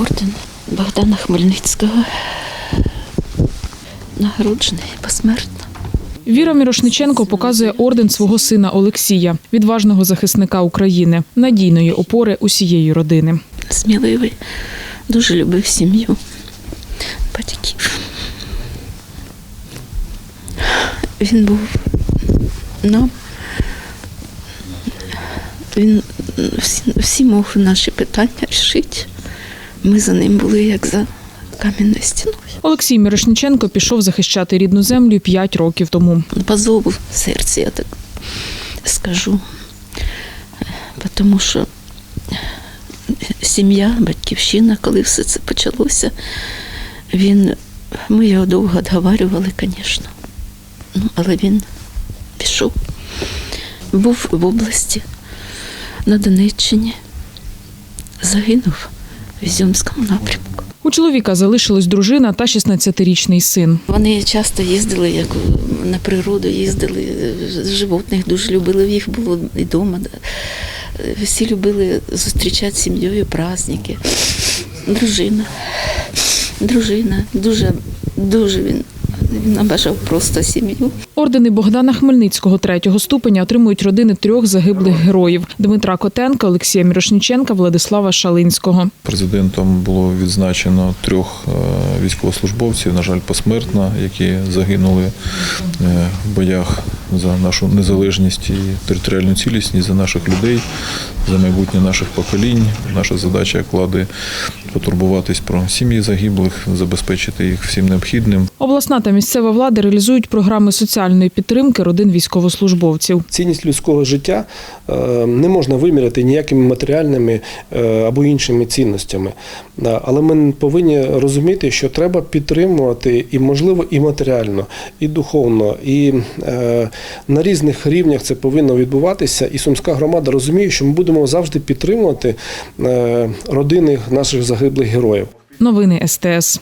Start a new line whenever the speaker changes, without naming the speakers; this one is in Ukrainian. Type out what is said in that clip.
орден Богдана Хмельницького. Нагороджений посмертно.
Віра Мірошниченко показує орден свого сина Олексія, відважного захисника України, надійної опори усієї родини.
Сміливий, дуже любив сім'ю, батьків. Він був нам. Він всі, всі мог наші питання рішити. Ми за ним були як за кам'яною стіною.
Олексій Мірошниченко пішов захищати рідну землю 5 років тому.
по зову серця, я так скажу. Тому що сім'я, батьківщина, коли все це почалося, він, ми його довго відговарювали, звісно. Ну, але він пішов. Був в області, на Донеччині, загинув в Ізюмському напрямку.
У чоловіка залишилась дружина та 16-річний син.
Вони часто їздили, як на природу їздили, животних дуже любили, їх було і вдома. Всі любили зустрічати з сім'єю праздники. Дружина. Дружина. Дуже, дуже він, він обажав просто сім'ю.
Ордени Богдана Хмельницького третього ступеня отримують родини трьох загиблих героїв: Дмитра Котенка, Олексія Мірошниченка, Владислава Шалинського.
Президентом було відзначено трьох е, військовослужбовців, на жаль, посмертно, які загинули е, в боях за нашу незалежність і територіальну цілісність, за наших людей, за майбутнє наших поколінь. Наша задача як влади потурбуватись про сім'ї загиблих, забезпечити їх всім необхідним.
Обласна та місцева влада реалізують програми соціальної підтримки родин військовослужбовців.
Цінність людського життя е, не можна виміряти ніякими матеріальними е, або іншими цінностями. Але ми повинні розуміти, що треба підтримувати і, можливо, і матеріально, і духовно, і е, на різних рівнях це повинно відбуватися. І Сумська громада розуміє, що ми будемо завжди підтримувати е, родини наших загиблих героїв.
Новини СТС.